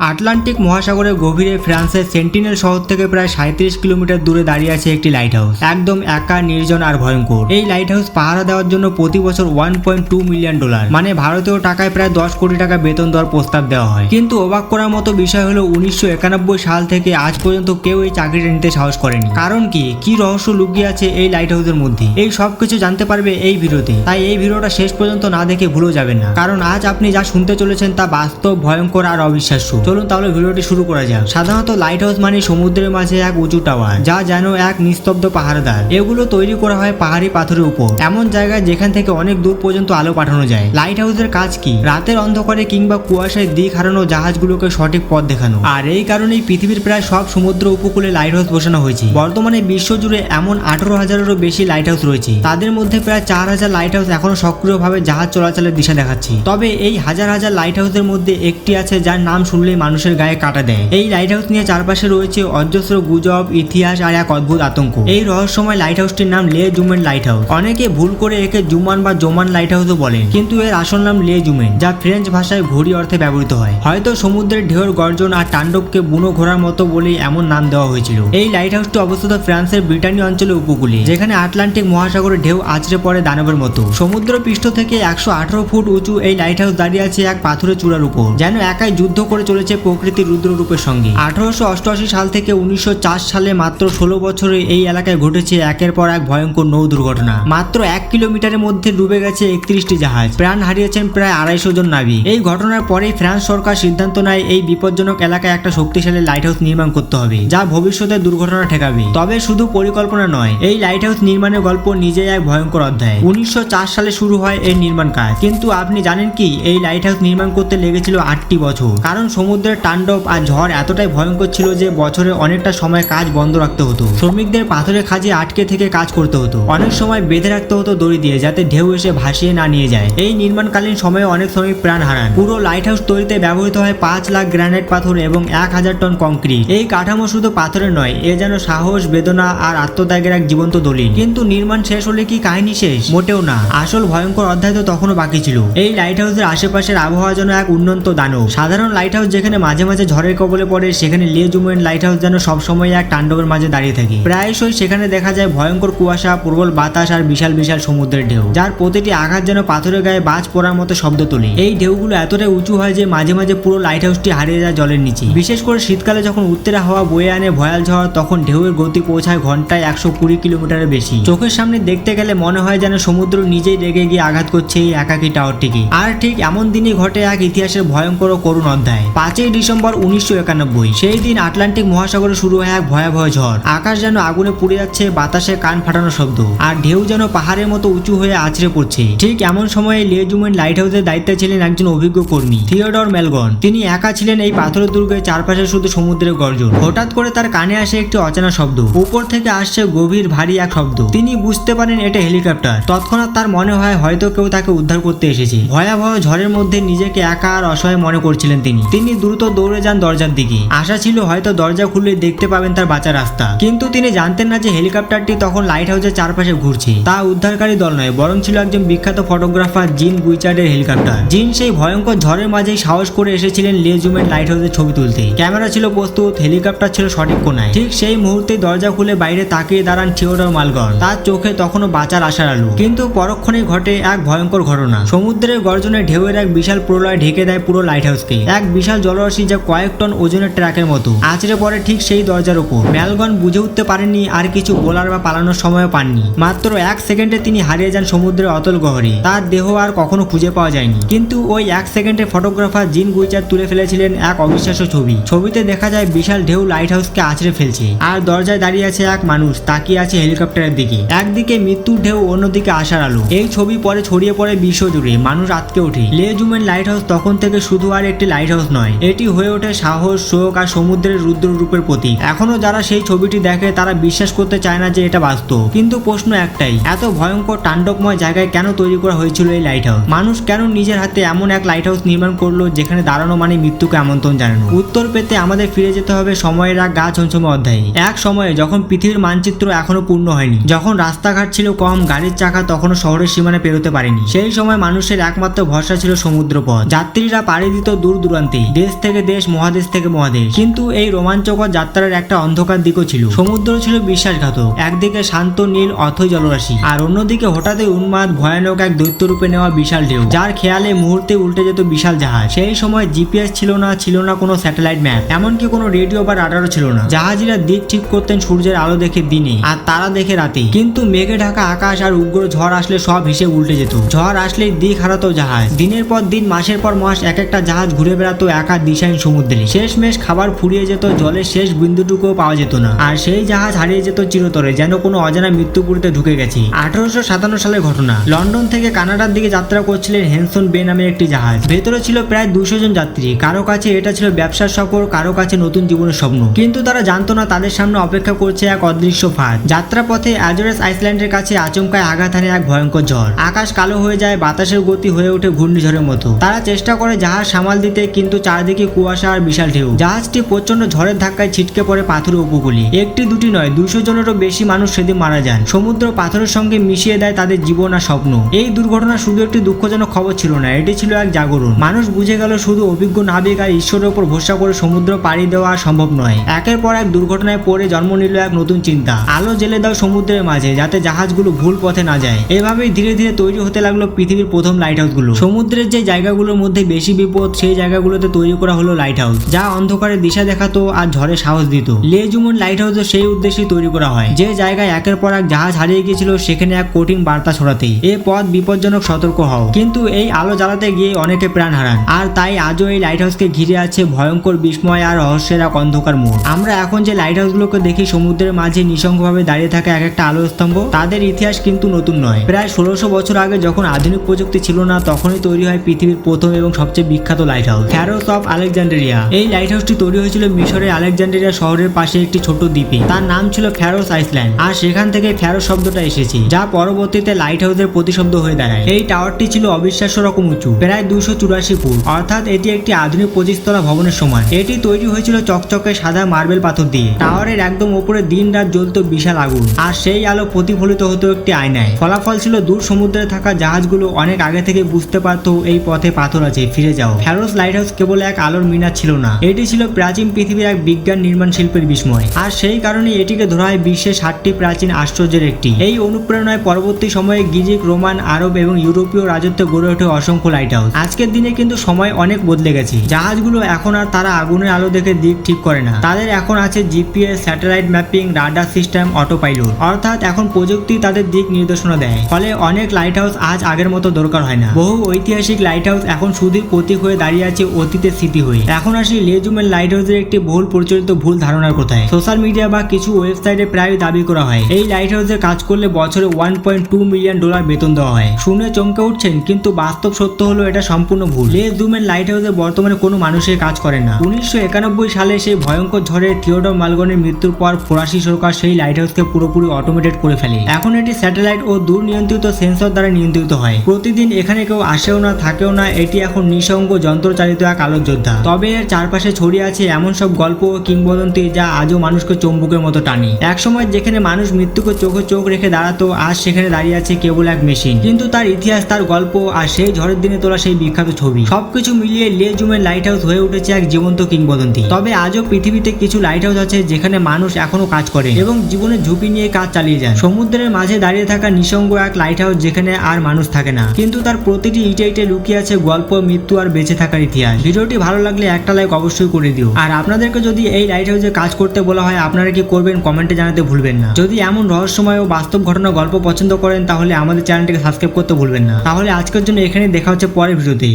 Atlantic মহাসাগরের গভীরে ফ্রান্সের সেন্টিনেল শহর থেকে প্রায় সাঁত্রিশ কিলোমিটার দূরে দাঁড়িয়ে আছে একটি লাইট হাউস একদম একা, নির্জন আর ভয়ঙ্কর। এই লাইট হাউস পাহারা দেওয়ার জন্য প্রতি বছর one point two million dollar মানে ভারতীয় টাকায় প্রায় দশ কোটি টাকা বেতন দেওয়ার প্রস্তাব দেওয়া হয়। কিন্তু অবাক করার মতো বিষয় হলো উনিশশো একানব্বই সাল থেকে আজ পর্যন্ত কেউ এই চাকরিটা নিতে সাহস করেনি। কারণ কি? কি রহস্য লুকিয়ে আছে এই লাইট হাউসের মধ্যে? এই সব কিছু জানতে পারবে এই ভিডিওতে। তাই এই ভিডিওটা শেষ পর্যন্ত না দেখে ভুলেও যাবেন না। কারণ আজ আপনি যা শুনতে চলেছেন তা বাস্তব, ভয়ঙ্কর আর অবিশ্বাস্য। চলুন তাহলে ভিডিওটি শুরু করা যাক। সাধারণত লাইট হাউস মানে সমুদ্রের মাঝে এক উঁচু টাওয়ার যা যেন এক নিস্তব্ধ পাহাড়দার এগুলো তৈরি করা হয় পাহাড়ি পাথরের উপর। এমন জায়গায় যেখান থেকে অনেক দূর পর্যন্ত আলো পাঠানো যায়। লাইট হাউসের কাজ কি? রাতের অন্ধকারে কিংবা কুয়াশায় দিক হারানো জাহাজগুলোকে সঠিক পথ দেখানো। আর এই কারণেই পৃথিবীর প্রায় সব সমুদ্র উপকূলে লাইট হাউস বসানো হয়েছে। বর্তমানে বিশ্বজুড়ে এমন আঠারো হাজারেরও বেশি লাইট হাউস রয়েছে। তাদের মধ্যে প্রায় চার হাজার লাইট হাউস এখনও সক্রিয়ভাবে জাহাজ চলাচলের দিশা দেখাচ্ছে। তবে এই হাজার হাজার লাইট হাউসের মধ্যে একটি আছে যার নাম শুনলেই মানুষের গায়ে কাটা দেয়। এই লাইট হাউস নিয়ে চারপাশে রয়েছে অজস্র গুজব, ইতিহাস আর এক অদ্ভুত আতঙ্ক। এই রহস্যময় লাইট হাউসটির নাম লে জুমেন লাইট হাউস অনেকে ভুল করে একে জুমান বা জোমান লাইট হাউসও বলেন, কিন্তু এর আসল নাম লে জুমেন, যা ফ্রেঞ্চ ভাষায় ঘড়ি অর্থে ব্যবহৃত হয়। হয়তো সমুদ্রের ঢেউর গর্জন আর তাণ্ডবকে বুনো ঘোরার মতো বলেই এমন নাম দেওয়া হয়েছিল। এই লাইট হাউসটি অবস্থিত ফ্রান্সের ব্রিটানি অঞ্চলের উপকূলে, যেখানে আটলান্টিক মহাসাগরের ঢেউ আছড়ে পড়ে দানবের মতো। সমুদ্র পৃষ্ঠ থেকে একশো আঠারো ফুট উঁচু এই লাইট হাউস দাঁড়িয়ে আছে এক পাথরের চূড়ার উপর, যেন একাই যুদ্ধ করে চলেছে প্রকৃতির রুদ্ররূপের সঙ্গে। আঠারোশো অষ্টআশি সাল থেকে উনিশশো সালে মাত্র ষোলো বছরে এই এলাকায় ঘটেছে একের পর এক ভয়ঙ্কর নৌ দুর্ঘটনা। মাত্র এক কিলোমিটারের মধ্যে ডুবে গেছে একত্রিশটি জাহাজ। প্রাণ হারিয়েছেন প্রায় আড়াইশো জন নাবিক এই ঘটনার পরেই ফ্রান্স সরকার সিদ্ধান্ত নেয় এই বিপজ্জনক এলাকায় একটা শক্তিশালী লাইট হাউস নির্মাণ করতে হবে, যা ভবিষ্যতে দুর্ঘটনা ঠেকাবে। তবে শুধু পরিকল্পনা নয়, এই লাইট হাউস নির্মাণের গল্প নিজেই এক ভয়ঙ্কর অধ্যায়। উনিশশো চার সালে শুরু হয় এর নির্মাণ কাজ। কিন্তু আপনি জানেন কি, এই লাইট হাউস নির্মাণ করতে লেগেছিল আটটি বছর। কারণ সমুদ্রের তাণ্ডব আর ঝড় এতটাই ভয়ঙ্কর ছিল যে বছরে অনেকটা সময় কাজ বন্ধ রাখতে হতো। শ্রমিকদের পাথরের খাজে আটকে থেকে কাজ করতে হতো। অনেক সময় বেঁধে রাখতে হতো দড়ি দিয়ে যাতে ঢেউ এসে ভাসিয়ে না নিয়ে যায়। এই নির্মাণকালীন সময়ে অনেক শ্রমিক প্রাণ হারান। পুরো লাইট হাউস তৈরিতে ব্যবহৃত হয় পাঁচ লাখ গ্রানাইট পাথর এবং এক হাজার টন কংক্রিট এই কাঠামো শুধু পাথরের নয়, এ যেন সাহস, বেদনা আর আত্মত্যাগের এক জীবন্ত দলিল। কিন্তু নির্মাণ শেষ হলে কি কাহিনী শেষ? মোটেও না। আসল ভয়ঙ্কর অধ্যায় তো তখনও বাকি ছিল। এই লাইট হাউসের আশেপাশের আবহাওয়া যেন এক উন্নত দানব। সাধারণ লাইট হাউস যেখানে মাঝে মাঝে ঝড়ের কবলে পড়ে, সেখানে লিয়ে জুমেন লাইট হাউস যেন সবসময় এক তাণ্ডবের মাঝে দাঁড়িয়ে থাকে। প্রায়শই সেখানে দেখা যায় ভয়ঙ্কর কুয়াশা, প্রবল বাতাস আর বিশাল বিশাল সমুদ্রের ঢেউ, যার প্রতিটি আঘাত যেন পাথরের গায়ে বাজ পড়ার মতো শব্দ তোলে। এই ঢেউগুলো এতটাই উঁচু হয় যে মাঝে মাঝে পুরো লাইট হাউসটি হারিয়ে যায় জলের নিচে। বিশেষ করে শীতকালে যখন উত্তরে হাওয়া বয়ে আনে, ভয়াল ঝড়, তখন ঢেউয়ের গতি পৌঁছায় ঘন্টায় একশো কুড়ি কিলোমিটারের বেশি। চোখের সামনে দেখতে গেলে মনে হয় যেন সমুদ্র নিজেই রেগে গিয়ে আঘাত করছে এই একাকী টাওয়ারটিকে আর ঠিক এমন দিনই ঘটে এক ইতিহাসের ভয়ঙ্কর ও করুণ অধ্যায়। পাঁচই ডিসেম্বর উনিশশো একানব্বই। সেই দিন আটলান্টিক মহাসাগরে শুরু হয় এক ভয়াবহ ঝড়। আকাশ যেন আগুনে পুড়ে যাচ্ছে, বাতাসে কান ফাটানো শব্দ। আর ঢেউ যেন পাহাড়ের মতো উঁচু হয়ে আছড়ে পড়ছে। ঠিক এমন সময়ে লিয়েজুমেন লাইট হাউসের দায়িত্বে ছিলেন একজন অভিজ্ঞ কর্মী, থিওডর মেলগন। তিনি একা ছিলেন এই পাথরের দুর্গের চারপাশে শুধু সমুদ্রের গর্জন। হঠাৎ করে তার কানে আসে একটি অচেনা শব্দ। উপর থেকে আসছে গভীর, ভারী এক শব্দ। তিনি বুঝতে পারেন এটা হেলিকপ্টার। তৎক্ষণাৎ তার মনে হয় হয়তো কেউ তাকে উদ্ধার করতে এসেছে। ভয়াবহ ঝড়ের মধ্যে নিজেকে একা আর অসহায় মনে করছিলেন তিনি। তিনি দ্রুত দৌড়ে যান দরজার দিকে। আশা ছিল হয়তো দরজা খুললে দেখতে পাবেন তার বাঁচার রাস্তা। কিন্তু তিনি জানতেন না যে হেলিকপ্টারটি তখন লাইট হাউসের চারপাশে ঘুরছে। তা উদ্ধারকারী দল নয়, বরং ছিল একজন বিখ্যাত ফটোগ্রাফার জিন গুইচার্ডের হেলিকপ্টার। জিন সেই ভয়ঙ্কর ঝড়ের মাঝেই সাহস করে এসেছিলেন লেজুমেন্ট লাইট হাউসের ছবি তুলতে। ক্যামেরা ছিল প্রস্তুত, হেলিকপ্টার ছিল সঠিক কোনায়। ঠিক সেই মুহূর্তে দরজা খুলে বাইরে তাকিয়ে দাঁড়ান থিওডর মালগর তার চোখে তখনও বাঁচার আশার আলো। কিন্তু পরক্ষণেই ঘটে এক ভয়ঙ্কর ঘটনা। সমুদ্রের গর্জনে ঢেউয়ের এক বিশাল প্রলয় ঢেকে দেয় পুরো লাইট হাউসকে এক বিশাল জলরাশি যা কয়েক টন ওজনের ট্রাকের মতো। আছড়ে পড়ে ঠিক সেই দরজার উপর ম্যালগন বুঝে উঠতে পারেননি আর কিছু বলার বা পালানোর সময়ও পাননি। মাত্র এক সেকেন্ডে তিনি হারিয়ে যান সমুদ্রের অতল গহরে। তার দেহ আর কখনো খুঁজে পাওয়া যায়নি। কিন্তু ওই এক সেকেন্ডে ফটোগ্রাফার জিন গুইচার তুলে ফেলেছিলেন এক অবিশ্বাস্য ছবি। ছবিতে দেখা যায় বিশাল ঢেউ লাইট হাউসকে আছড়ে ফেলছে। আর দরজায় দাঁড়িয়ে আছে এক মানুষ, তাকিয়ে আছে হেলিকপ্টারের দিকে। একদিকে মৃত্যুর ঢেউ, অন্যদিকে আসার আলো। এই ছবি পরে ছড়িয়ে পড়ে বিশ্ব জুড়ে মানুষ আটকে ওঠে। লে জুমেন লাইট হাউস তখন থেকে শুধু আর একটি লাইট হাউস নয়। এটি হয়ে ওঠে সাহস, শোক আর সমুদ্রের রুদ্র রূপের প্রতীক। এখনও যারা সেই ছবিটি দেখে, তারা বিশ্বাস করতে চায় না যে এটা বাস্তব। কিন্তু প্রশ্ন একটাই, এত ভয়ঙ্কর তাণ্ডবময় জায়গায় কেন তৈরি করা হয়েছিল এই লাইট হাউস মানুষ কেন নিজের হাতে এমন এক লাইট হাউস নির্মাণ করল, যেখানে দাঁড়ানো মানে মৃত্যুকে আমন্ত্রণ জানানো? উত্তর পেতে আমাদের ফিরে যেতে হবে সময়ের এক গা ছমছমে অধ্যায়ে। এক সময়ে যখন পৃথিবীর মানচিত্র এখনও পূর্ণ হয়নি, যখন রাস্তাঘাট ছিল কম, গাড়ির চাকা তখনও শহরের সীমানা পেরোতে পারেনি, সেই সময় মানুষের একমাত্র ভরসা ছিল সমুদ্র পথ যাত্রীরা পাড়ি দিত দূর দূরান্তে। দেশ থেকে দেশ, মহাদেশ থেকে মহাদেশ। কিন্তু এই রোমাঞ্চকর যাত্রার একটা অন্ধকার দিকও ছিল। সমুদ্র ছিল বিশ্বাসঘাতক। একদিকে শান্ত নীল অথই জলরাশি, আর অন্যদিকে হঠাৎই উন্মাদ, ভয়ানক এক দৈত্য রূপে নেওয়া বিশাল ঢেউ। যার খেয়ালে মুহূর্তে উল্টে যেত বিশাল জাহাজ। সেই সময় জিপিএস ছিল না ছিল না কোনো স্যাটেলাইট ম্যাপ। এমনকি কোনো রেডিও বা রাডারও ছিল না। জাহাজিরা দিক ঠিক করতেন সূর্যের আলো দেখে দিনে, আর তারা দেখে রাতে। কিন্তু মেঘে ঢাকা আকাশ আর উগ্র ঝড় আসলে সব হিসেব উল্টে যেত। ঝড় আসলেই দিক হারাতো জাহাজ। দিনের পর দিন, মাসের পর মাস এক একটা জাহাজ ঘুরে বেড়াতো একা দিশাহীন সমুদ্রে। শেষমেশ খাবার ফুরিয়ে যেত, জলের শেষ বিন্দুটুকুও পাওয়া যেত না। আর সেই জাহাজ হারিয়ে যেত চিরতরে, যেন কোনো অজানা মৃত্যুপুরীতে ঢুকে গেছে। আঠারোশো সাতান্ন সালের ঘটনা। লন্ডন থেকে কানাডার দিকে যাত্রা করছিলেন হেনসন বে নামের একটি জাহাজ। ভেতরে ছিল প্রায় দুশো জন যাত্রী। কারও কাছে এটা ছিল ব্যবসার সফর, কারও কাছে নতুন জীবনের স্বপ্ন। কিন্তু তারা জানতো না তাদের সামনে অপেক্ষা করছে এক অদৃশ্য ফাঁদ। যাত্রাপথে অ্যাজোরেস আইসল্যান্ডের কাছে আচমকায় আঘাত হানে এক ভয়ঙ্কর ঝড়। আকাশ কালো হয়ে যায়, বাতাসের গতি হয়ে ওঠে ঘূর্ণিঝড়ের মতো। তারা চেষ্টা করে জাহাজ সামাল দিতে, কিন্তু চারদিকে কুয়াশা আর বিশাল ঢেউ। জাহাজটি প্রচণ্ড ঝড়ের ধাক্কায় ছিটকে পড়ে পাথরের উপকূলে। একটি দুটি নয় দুশো জনেরও বেশি মানুষ সেদিন মারা যান। সমুদ্র পাথরের সঙ্গে মিশিয়ে দেয় তাদের জীবন আর স্বপ্ন। এই দুর্ঘটনা শুধু একটি দুঃখজনক খবর ছিল না, এটি ছিল এক জাগরণ। মানুষ বুঝে গেল শুধু অভিজ্ঞ নাবিক আর ঈশ্বরের উপর ভরসা করে সমুদ্র পাড়ি দেওয়া সম্ভব নয়। একের পর এক দুর্ঘটনায় পড়ে জন্ম নিল এক নতুন চিন্তা। আলো জেলে দাও সমুদ্রের মাঝে, যাতে জাহাজগুলো ভুল পথে না যায়। এভাবেই ধীরে ধীরে তৈরি হতে লাগল পৃথিবীর প্রথম লাইট হাউসগুলো সমুদ্রের যে জায়গাগুলোর মধ্যে বেশি বিপদ, সেই জায়গাগুলোতে তৈরি করা হলো লাইট হাউস যা অন্ধকারে দিশা দেখাতো আর ঝড়ে সাহস দিত। লেজুমন লাইট হাউসও সেই উদ্দেশ্যে তৈরি করা হয়। যে জায়গায় একের পর এক জাহাজ হারিয়ে গিয়েছিল, সেখানে এক কঠিন বার্তা ছড়াতে এ পথ বিপজ্জনক, সতর্ক হও। কিন্তু এই আলো জ্বালাতে গিয়ে অনেকে প্রাণ হারান। আর তাই আজও এই লাইট হাউসকে ঘিরে আছে ভয়ঙ্কর বিস্ময় আর রহস্যের এক অন্ধকার মোড়। আমরা এখন যে লাইট হাউসগুলোকে দেখি, সমুদ্রের মাঝে নিঃসঙ্গভাবে দাঁড়িয়ে থাকা এক একটা আলো স্তম্ভ, তাদের ইতিহাস কিন্তু নতুন নয়। প্রায় ষোলোশো বছর আগে যখন আধুনিক প্রযুক্তি ছিল না, তখনই তৈরি হয় পৃথিবীর প্রথম এবং সবচেয়ে বিখ্যাত lighthouse Pharos of Alexandria এই লাইট হাউসটি তৈরি হয়েছিল মিশরের আলেকজান্ডারিয়া শহরের পাশে একটি ছোট দ্বীপে। তার নাম ছিল ফ্যারোস আইসল্যান্ড। আর সেখান থেকে ফ্যারোস শব্দটা এসেছে, যা পরবর্তীতে লাইট হাউসের প্রতিশব্দ হয়ে দাঁড়ায়। এই টাওয়ারটি ছিল অবিশ্বাস্য রকম উঁচু, প্রায় দুশো চুরাশি ফুট। অর্থাৎ এটি একটি আধুনিক পঁচিশতলা ভবনের সমান। এটি তৈরি হয়েছিল চকচকে সাদা মার্বেল পাথর দিয়ে। টাওয়ারের একদম উপরে দিন রাত জ্বলত বিশাল আগুন, আর সেই আলো প্রতিফলিত হতো একটি আয়নায়। ফলাফল ছিল দূর সমুদ্রে থাকা জাহাজগুলো অনেক আগে থেকে বুঝতে পারতো এই পথে পাথর আছে, ফিরে যাও। ফ্যারোস লাইট হাউস কেবল এক আলোর মিনার ছিল না। এটি ছিল প্রাচীন পৃথিবীর এক বিজ্ঞান নির্মাণ শিল্পের বিস্ময়। আর সেই কারণে এটিকে ধরা হয় বিশ্বের ষাটটি প্রাচীন আশ্চর্যের একটি। এই অনুপ্রেরণায় পরবর্তী সময়ে গিজিক রোমান, আরব এবং ইউরোপীয় রাজত্বে গড়ে ওঠে অসংখ্য লাইট হাউস আজকের দিনে কিন্তু সময় অনেক বদলে গেছে। জাহাজগুলো এখন আর তারা আগুনের আলো দেখে দিক ঠিক করে না। তাদের এখন আছে GPS satellite mapping radar system autopilot অর্থাৎ এখন প্রযুক্তি তাদের দিক নির্দেশনা দেয়। ফলে অনেক লাইট হাউস আজ আগের মতো দরকার হয় না। বহু ঐতিহাসিক লাইট হাউস এখন শুধু প্রতীক হয়ে দাঁড়িয়ে আছে অতীতের স্মৃতি হয়ে এখন আসি লেজুমের লাইট হাউসের একটি বহুল প্রচলিত ভুল ধারণার কোথায়? সোশ্যাল মিডিয়া বা কিছু ওয়েবসাইটে প্রায় দাবি করা হয়। এই লাইট হাউসে কাজ করলে বছরে one point two million dollar বেতন দেওয়া হয়। শুনে চমকে উঠছেন, কিন্তু বাস্তব সত্য হলো এটা সম্পূর্ণ ভুল। লেজুমের লাইট হাউসে বর্তমানে কোনো মানুষের কাজ করে না। উনিশশো একানব্বই সালে সেই ভয়ঙ্কর ঝড়ে থিওডর মালগনের মৃত্যুর পর ফরাসি সরকার সেই লাইট হাউসকে পুরোপুরি অটোমেটেড করে ফেলে। এখন এটি স্যাটেলাইট ও দূর নিয়ন্ত্রিত সেন্সর দ্বারা নিয়ন্ত্রিত হয়। প্রতিদিন এখানে কেউ আসেও না, থাকেও না, এটি এখন নিঃসঙ্গ যন্ত্রচালিত এক আলোক যোদ্ধা তবে এর চারপাশে ছড়িয়ে আছে এমন সব গল্প কিংবদন্তি যা আজও মানুষকে চম্বুকের মতো টানে। একসময় যেখানে মানুষ মৃত্যুকে চোখে চোখ রেখে দাঁড়াতো, আজ সেখানে দাঁড়িয়ে আছে কেবল এক মেশিন। কিন্তু তার ইতিহাস, তার গল্প আর সেই ঝড়ের দিনে তোলা সেই বিখ্যাত ছবি। সবকিছু মিলিয়ে লে জুমের লাইট হাউস হয়ে উঠেছে এক জীবন্ত কিংবদন্তি। তবে আজও পৃথিবীতে কিছু লাইট হাউস আছে যেখানে মানুষ এখনও কাজ করে এবং জীবনের ঝুঁকি নিয়ে কাজ চালিয়ে যায় সমুদ্রের মাঝে দাঁড়িয়ে থাকা নিঃসঙ্গ এক লাইট হাউস যেখানে আর মানুষ থাকে না। কিন্তু তার প্রতিটি ইটে ইটে লুকিয়ে আছে গল্প, মৃত্যু আর বেঁচে থাকার ইতিহাস। ভিডিওটি ভালো লাগলে একটা লাইক অবশ্যই করে দিও। আর আপনাদেরকে যদি এই লাইট হাউসে কাজ করতে বলা হয়, আপনারা কি করবেন কমেন্টে জানাতে ভুলবেন না। যদি এমন রহস্যময় ও বাস্তব ঘটনা গল্প পছন্দ করেন, তাহলে আমাদের চ্যানেলটিকে সাবস্ক্রাইব করতে ভুলবেন না। তাহলে আজকের জন্য এখানে দেখা হচ্ছে পরের ভিডিওতে।